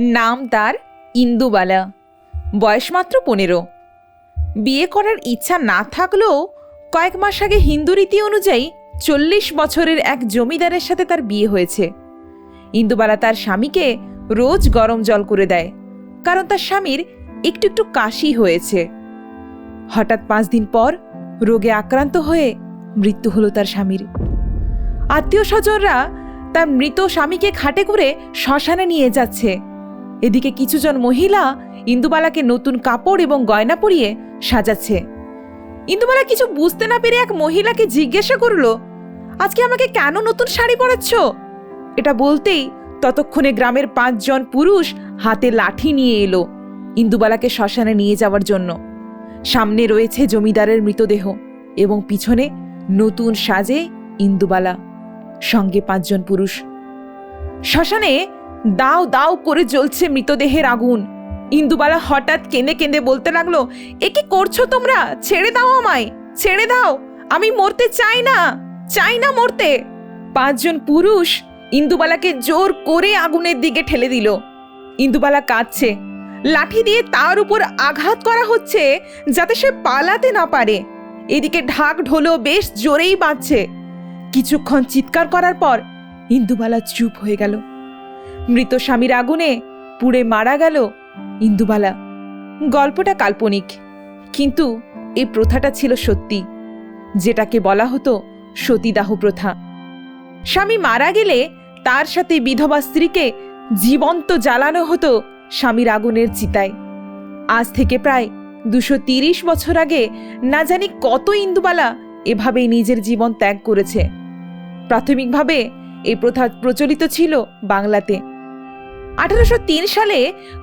নাম তার ইন্দুবালা। বয়স মাত্র পনেরো। বিয়ে করার ইচ্ছা না থাকলেও কয়েক মাস আগে হিন্দু রীতি অনুযায়ী চল্লিশ বছরের এক জমিদারের সাথে তার বিয়ে হয়েছে। ইন্দুবালা তার স্বামীকে রোজ গরম জল করে দেয়, কারণ তার স্বামীর একটু একটু কাশি হয়েছে। হঠাৎ পাঁচ দিন পর রোগে আক্রান্ত হয়ে মৃত্যু হলো তার স্বামীর। আত্মীয় স্বজনরা তার মৃত স্বামীকে খাটে করে শ্মশানে নিয়ে যাচ্ছে। এদিকে কিছুজন মহিলা ইন্দুবালাকে নতুন কাপড় এবং গয়না পরিয়ে সাজাচ্ছে। ইন্দুবালা কিছু বুঝতে না পেরে এক মহিলাকে জিজ্ঞাসা করল, আজকে আমাকে কেন নতুন শাড়ি পরাচ্ছ? এটা বলতেই ততক্ষণে গ্রামের পাঁচজন পুরুষ হাতে লাঠি নিয়ে এলো ইন্দুবালাকে শ্মশানে নিয়ে যাওয়ার জন্য। সামনে রয়েছে জমিদারের মৃতদেহ এবং পিছনে নতুন সাজে ইন্দুবালা, সঙ্গে পাঁচজন পুরুষ। শ্মশানে দাও দাও করে জ্বলছে মৃতদেহের আগুন। ইন্দুবালা হঠাৎ কেঁদে কেঁদে বলতে লাগল, এ কি করছ তোমরা? ছেড়ে দাও আমায়, ছেড়ে দাও। আমি মরতে চাই না চাই না মরতে। পাঁচজন পুরুষ ইন্দুবালাকে জোর করে আগুনের দিকে ঠেলে দিল। ইন্দুবালা কাঁদছে। লাঠি দিয়ে তার উপর আঘাত করা হচ্ছে যাতে সে পালাতে না পারে। এদিকে ঢাক ঢোলো বেশ জোরেই বাজছে। কিছুক্ষণ চিৎকার করার পর ইন্দুবালা চুপ হয়ে গেল। মৃত স্বামীর আগুনে পুড়ে মারা গেল ইন্দুবালা। গল্পটা কাল্পনিক, কিন্তু এই প্রথাটা ছিল সত্যি, যেটাকে বলা হতো সতীদাহ প্রথা। স্বামী মারা গেলে তার সাথে বিধবা স্ত্রীকে জীবন্ত জ্বালানো হতো স্বামীর আগুনের চিতায়। আজ থেকে প্রায় দুশো তিরিশ বছর আগে না জানি কত ইন্দুবালা এভাবেই নিজের জীবন ত্যাগ করেছে। প্রাথমিকভাবে এই প্রথা প্রচলিত ছিল বাংলাতে। আঠারোশো তিন সালে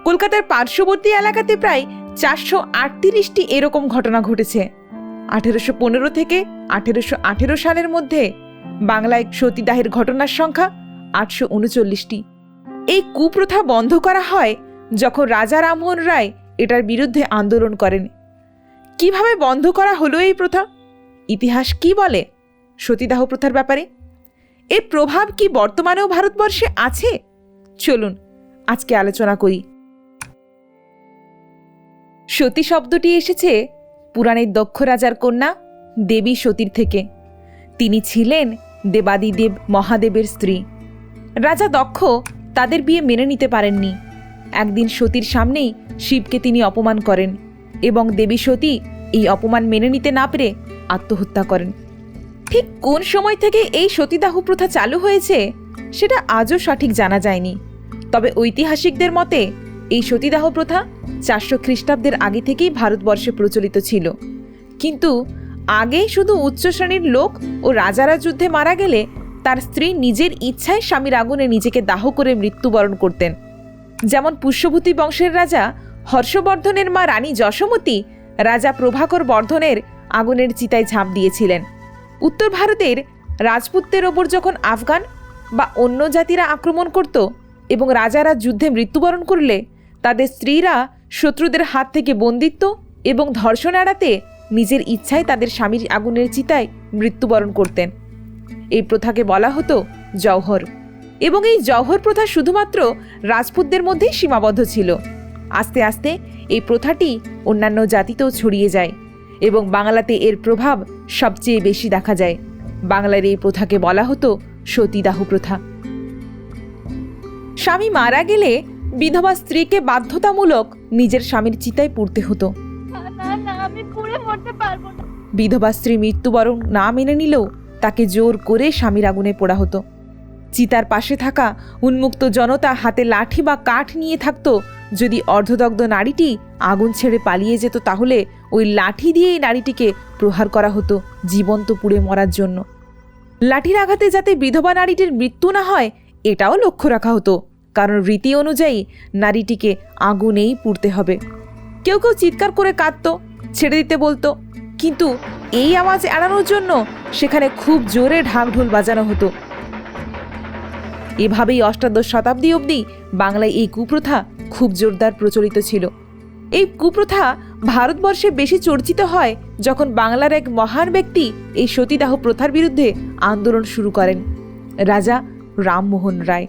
কলকাতার পার্শ্ববর্তী এলাকাতে প্রায় চারশো আটত্রিশটি এরকম ঘটনা ঘটেছে। আঠেরোশো পনেরো থেকে আঠেরোশো আঠেরো সালের মধ্যে বাংলায় সতীদাহের ঘটনার সংখ্যা আটশো উনচল্লিশটি। এই কুপ্রথা বন্ধ করা হয় যখন রাজা রামমোহন রায় এটার বিরুদ্ধে আন্দোলন করেন। কীভাবে বন্ধ করা হলো এই প্রথা? ইতিহাস কি বলে সতীদাহ প্রথার ব্যাপারে? এর প্রভাব কি বর্তমানেও ভারতবর্ষে আছে? চলুন আজকে আলোচনা করি। সতী শব্দটি এসেছে পুরাণের দক্ষ রাজার কন্যা দেবী সতীর থেকে। তিনি ছিলেন দেবাদিদেব মহাদেবের স্ত্রী। রাজা দক্ষ তাদের বিয়ে মেনে নিতে পারেননি। একদিন সতীর সামনেই শিবকে তিনি অপমান করেন এবং দেবী সতী এই অপমান মেনে নিতে না পেরে আত্মহত্যা করেন। ঠিক কোন সময় থেকে এই সতীদাহ প্রথা চালু হয়েছে, সেটা আজও সঠিক জানা যায়নি। তবে ঐতিহাসিকদের মতে, এই সতীদাহ প্রথা চারশো খ্রিস্টাব্দের আগে থেকেই ভারতবর্ষে প্রচলিত ছিল। কিন্তু আগে শুধু উচ্চ শ্রেণির লোক ও রাজারা যুদ্ধে মারা গেলে তার স্ত্রী নিজের ইচ্ছায় স্বামীর আগুনে নিজেকে দাহ করে মৃত্যুবরণ করতেন। যেমন পুষ্যভূতি বংশের রাজা হর্ষবর্ধনের মা রানী যশোমতী, রাজা প্রভাকর বর্ধনের আগুনের চিতায় ঝাঁপ দিয়েছিলেন। উত্তর ভারতের রাজপুতদের ওপর যখন আফগান বা অন্য জাতিরা আক্রমণ করত এবং রাজারা যুদ্ধে মৃত্যুবরণ করলে তাদের স্ত্রীরা শত্রুদের হাত থেকে বন্দিত্ব এবং ধর্ষণ এড়াতে নিজের ইচ্ছায় তাদের স্বামীর আগুনের চিতায় মৃত্যুবরণ করতেন। এই প্রথাকে বলা হতো জওহর। এবং এই জওহর প্রথা শুধুমাত্র রাজপুতদের মধ্যেই সীমাবদ্ধ ছিল। আস্তে আস্তে এই প্রথাটি অন্যান্য জাতিতেও ছড়িয়ে যায় এবং বাংলাতে এর প্রভাব সবচেয়ে বেশি দেখা যায়। বাংলার এই প্রথাকে বলা হতো সতীদাহ প্রথা। স্বামী মারা গেলে বিধবা স্ত্রীকে বাধ্যতামূলক নিজের স্বামীর চিতায় পুড়তে হতো। বিধবা স্ত্রী মৃত্যুবরণ না মেনে নিলেও তাকে জোর করে স্বামীর আগুনে পোড়া হতো। চিতার পাশে থাকা উন্মুক্ত জনতা হাতে লাঠি বা কাঠ নিয়ে থাকতো। যদি অর্ধদগ্ধ নারীটি আগুন ছেড়ে পালিয়ে যেত তাহলে ওই লাঠি দিয়েই নারীটিকে প্রহার করা হতো জীবন্ত পুড়ে মরার জন্য। লাঠির আঘাতে যাতে বিধবা নারীটির মৃত্যু না হয় এটাও লক্ষ্য রাখা হতো। কারণ রীতি অনুযায়ী নারীটিকে আগুনেই পুড়তে হবে। কেউ কেউ চিৎকার করে কাঁদতো, ছেড়ে দিতে বলতো, কিন্তু এই আওয়াজ এড়ানোর জন্য সেখানে খুব জোরে ঢাকঢোল বাজানো হতো। এভাবেই অষ্টাদশ শতাব্দী অবধি বাংলায় এই কুপ্রথা খুব জোরদার প্রচলিত ছিল। এই কুপ্রথা ভারতবর্ষে বেশি চর্চিত হয় যখন বাংলার এক মহান ব্যক্তি এই সতীদাহ প্রথার বিরুদ্ধে আন্দোলন শুরু করেন, রাজা রামমোহন রায়।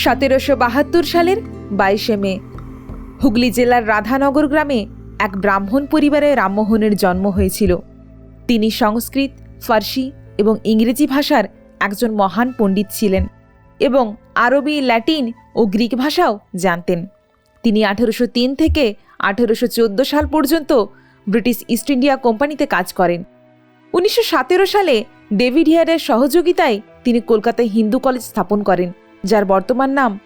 সতেরোশো বাহাত্তর সালের বাইশে মে। হুগলি জেলার রাধানগর গ্রামে এক ব্রাহ্মণ পরিবারে রামমোহনের জন্ম হয়েছিল। তিনি সংস্কৃত, ফার্সি এবং ইংরেজি ভাষার একজন মহান পণ্ডিত ছিলেন এবং আরবি, ল্যাটিন ও গ্রিক ভাষাও জানতেন। তিনি আঠেরোশো তিন থেকে আঠেরোশো চোদ্দ সাল পর্যন্ত ব্রিটিশ ইস্ট ইন্ডিয়া কোম্পানিতে কাজ করেন। উনিশশো সতেরো সালে ডেভিড হিয়ারের সহযোগিতায় তিনি কলকাতায় হিন্দু কলেজ স্থাপন করেন। যার বর্তমান নাম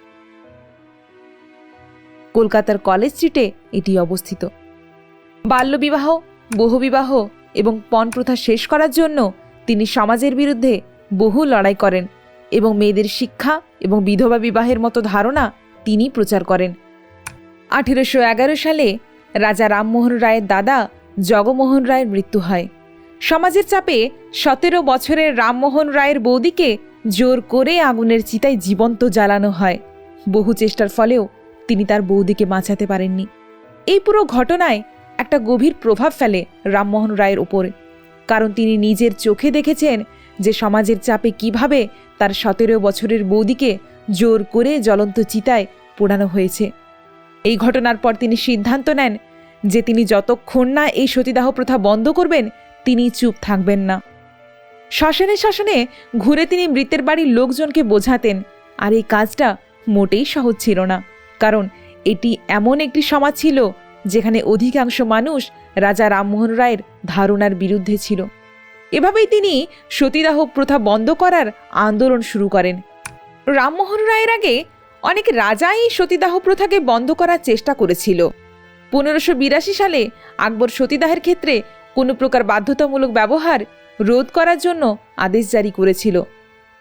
কলকাতার কলেজ স্ট্রিটে এটি অবস্থিত। বাল্যবিবাহ, বহুবিবাহ এবং পণ প্রথা শেষ করার জন্য তিনি সমাজের বিরুদ্ধে বহু লড়াই করেন এবং মেয়েদের শিক্ষা এবং বিধবা বিবাহের মতো ধারণা তিনি প্রচার করেন। আঠেরোশো এগারো সালে রাজা রামমোহন রায়ের দাদা জগমোহন রায়ের মৃত্যু হয়। সমাজের চাপে সতেরো বছরের রামমোহন রায়ের বৌদিকে জোর করে আগুনের চিতায় জীবন্ত জ্বালানো হয়। বহু চেষ্টার ফলেও তিনি তার বৌদিকে বাঁচাতে পারেননি। এই পুরো ঘটনায় একটা গভীর প্রভাব ফেলে রামমোহন রায়ের ওপরে। কারণ তিনি নিজের চোখে দেখেছেন যে সমাজের চাপে কীভাবে তার সতেরো বছরের বৌদিকে জোর করে জ্বলন্ত চিতায় পোড়ানো হয়েছে। এই ঘটনার পর তিনি সিদ্ধান্ত নেন যে তিনি যতক্ষণ না এই সতীদাহ প্রথা বন্ধ করবেন তিনি চুপ থাকবেন না। শ্মশানে শ্মশানে ঘুরে তিনি মৃতের বাড়ির লোকজনকে বোঝাতেন, আর এই কাজটা মোটেই সহজ ছিল না। কারণ এটি এমন একটি সমাজ ছিল যেখানে অধিকাংশ মানুষ রাজা রামমোহন রায়ের ধারণার বিরুদ্ধে ছিল। এভাবেই তিনি সতীদাহ প্রথা বন্ধ করার আন্দোলন শুরু করেন। রামমোহন রায়ের আগে অনেক রাজাই সতীদাহ প্রথাকে বন্ধ করার চেষ্টা করেছিল। পনেরোশো বিরাশি সালে আকবর সতীদাহের ক্ষেত্রে কোনো প্রকার বাধ্যতামূলক ব্যবহার রোধ করার জন্য আদেশ জারি করেছিল।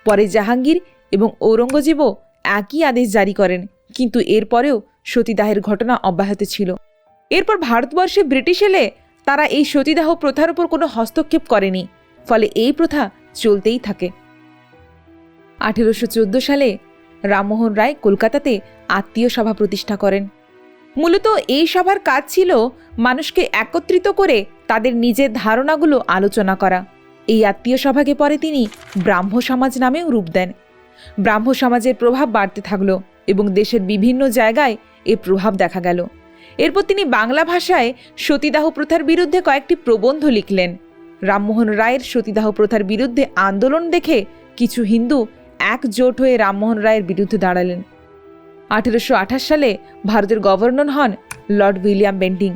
পরে জাহাঙ্গীর এবং ঔরঙ্গজেবও একই আদেশ জারি করেন, কিন্তু এরপরেও সতীদাহের ঘটনা অব্যাহত ছিল। এরপর ভারতবর্ষে ব্রিটিশ এলে তারা এই সতীদাহ প্রথার উপর কোনো হস্তক্ষেপ করেনি, ফলে এই প্রথা চলতেই থাকে। আঠেরোশো চোদ্দ সালে রামমোহন রায় কলকাতাতে আত্মীয় সভা প্রতিষ্ঠা করেন। মূলত এই সভার কাজ ছিল মানুষকে একত্রিত করে তাদের নিজের ধারণাগুলো আলোচনা করা। এই আত্মীয় সভাকে পরে তিনি ব্রাহ্ম সমাজ নামেও রূপ দেন। ব্রাহ্ম সমাজের প্রভাব বাড়তে থাকল এবং দেশের বিভিন্ন জায়গায় এর প্রভাব দেখা গেল। এরপর তিনি বাংলা ভাষায় সতীদাহ প্রথার বিরুদ্ধে কয়েকটি প্রবন্ধ লিখলেন। রামমোহন রায়ের সতীদাহ প্রথার বিরুদ্ধে আন্দোলন দেখে কিছু হিন্দু একজোট হয়ে রামমোহন রায়ের বিরুদ্ধে দাঁড়ালেন। আঠেরোশো আঠাশ সালে ভারতের গভর্নর হন লর্ড উইলিয়াম বেন্টিং।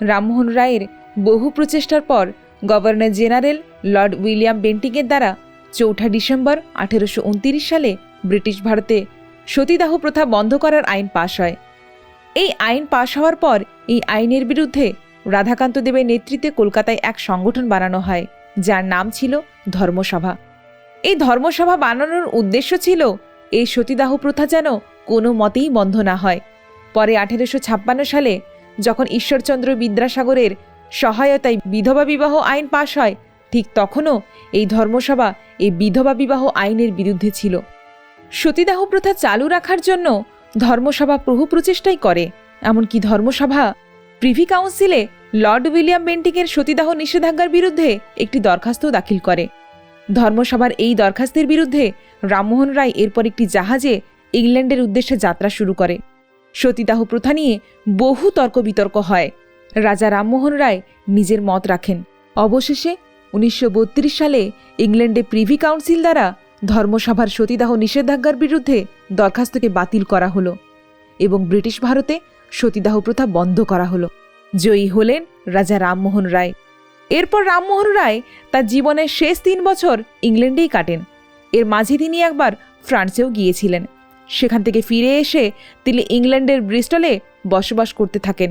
রামমোহন রায়ের বহু প্রচেষ্টার পর গভর্নর জেনারেল লর্ড উইলিয়াম বেন্টিংয়ের দ্বারা চৌঠা ডিসেম্বর আঠেরোশো সালে ব্রিটিশ ভারতে সতীদাহ প্রথা বন্ধ করার আইন পাশ হয়। এই আইন পাশ হওয়ার পর এই আইনের বিরুদ্ধে রাধাকান্ত দেবের নেতৃত্বে কলকাতায় এক সংগঠন বানানো হয়, যার নাম ছিল ধর্মসভা। এই ধর্মসভা বানানোর উদ্দেশ্য ছিল এই সতীদাহ প্রথা যেন কোনো মতেই বন্ধ না হয়। পরে আঠেরোশো ছাপ্পান্ন সালে যখন ঈশ্বরচন্দ্র বিদ্যাসাগরের সহায়তায় বিধবা বিবাহ আইন পাশ হয়, ঠিক তখনও এই ধর্মসভা এই বিধবা বিবাহ আইনের বিরুদ্ধে ছিল। সতীদাহ প্রথা চালু রাখার জন্য ধর্মসভা বহু প্রচেষ্টাই করে, এমনকি ধর্মসভা প্রিভি কাউন্সিলে লর্ড উইলিয়াম বেন্টিংয়ের সতীদাহ নিষেধাজ্ঞার বিরুদ্ধে একটি দরখাস্ত দাখিল করে। ধর্মসভার এই দরখাস্তের বিরুদ্ধে রামমোহন রায় এরপর একটি জাহাজে ইংল্যান্ডের উদ্দেশ্যে যাত্রা শুরু করে। সতীদাহ প্রথা নিয়ে বহু তর্ক বিতর্ক হয়। রাজা রামমোহন রায় নিজের মত রাখেন। অবশেষে উনিশশো বত্রিশ সালে ইংল্যান্ডে প্রিভি কাউন্সিল দ্বারা ধর্মসভার সতীদাহ নিষেধাজ্ঞার বিরুদ্ধে দরখাস্তকে বাতিল করা হলো এবং ব্রিটিশ ভারতে সতীদাহ প্রথা বন্ধ করা হলো। জয়ী হলেন রাজা রামমোহন রায়। এরপর রামমোহন রায় তার জীবনের শেষ তিন বছর ইংল্যান্ডেই কাটেন। এর মাঝে তিনি একবার ফ্রান্সেও গিয়েছিলেন। সেখান থেকে ফিরে এসে তিনি ইংল্যান্ডের ব্রিস্টলে বসবাস করতে থাকেন।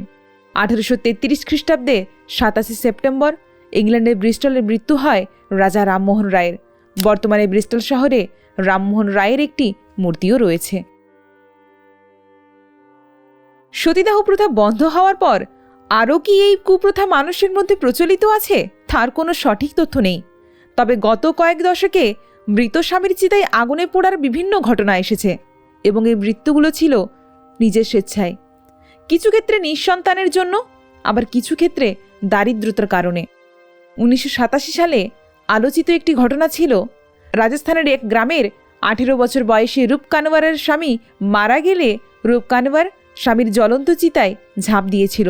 আঠেরোশো তেত্রিশ খ্রিস্টাব্দে সাতাশে সেপ্টেম্বর ইংল্যান্ডের ব্রিস্টলের মৃত্যু হয় রাজা রামমোহন রায়ের। বর্তমানে ব্রিস্টল শহরে রামমোহন রায়ের একটি মূর্তিও রয়েছে। সতীদাহ প্রথা বন্ধ হওয়ার পর আরও কি এই কুপ্রথা মানুষের মধ্যে প্রচলিত আছে? তার কোনো সঠিক তথ্য নেই। তবে গত কয়েক দশকে মৃত স্বামীর চিতায় আগুনে পোড়ার বিভিন্ন ঘটনা এসেছে। এবং এই মৃত্যুগুলো ছিল নিজের স্বেচ্ছায়। কিছু ক্ষেত্রে নিঃসন্তানের জন্য, আবার কিছু ক্ষেত্রে দারিদ্রতার কারণে। উনিশশো সাতাশি সালে আলোচিত একটি ঘটনা ছিল, রাজস্থানের এক গ্রামের আঠেরো বছর বয়সী রূপ কানওয়ারের স্বামী মারা গেলে রূপ কানওয়ার স্বামীর জ্বলন্ত চিতায় ঝাঁপ দিয়েছিল।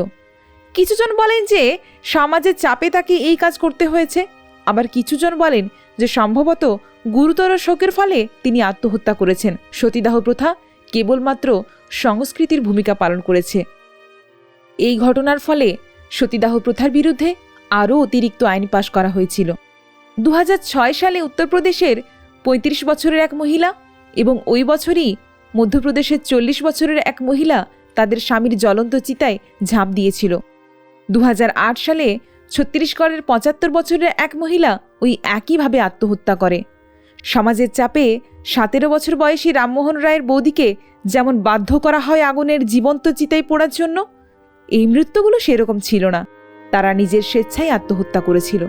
কিছুজন বলেন যে সমাজের চাপে তাকে এই কাজ করতে হয়েছে, আবার কিছুজন বলেন যে সম্ভবত গুরুতর শোকের ফলে তিনি আত্মহত্যা করেছেন। সতীদাহ প্রথা কেবলমাত্র সংস্কৃতির ভূমিকা পালন করেছে। এই ঘটনার ফলে সতীদাহ প্রথার বিরুদ্ধে আরও অতিরিক্ত আইন পাশ করা হয়েছিল। দু হাজার ছয় সালে উত্তরপ্রদেশের পঁয়ত্রিশ বছরের এক মহিলা এবং ওই বছরই মধ্যপ্রদেশের চল্লিশ বছরের এক মহিলা তাদের স্বামীর জ্বলন্ত চিতায় ঝাঁপ দিয়েছিল। দু হাজার আট সালে ছত্তিশগড়ের পঁচাত্তর বছরের এক মহিলা ওই একইভাবে আত্মহত্যা করে। সমাজের চাপে সতেরো বছর বয়সী রামমোহন রায়ের বৌদিকে যেমন বাধ্য করা হয় আগুনের জীবন্ত চিতায় পড়ার জন্য, এই মৃত্যুগুলো সেরকম ছিল না। তারা নিজের স্বেচ্ছায় আত্মহত্যা করেছিল।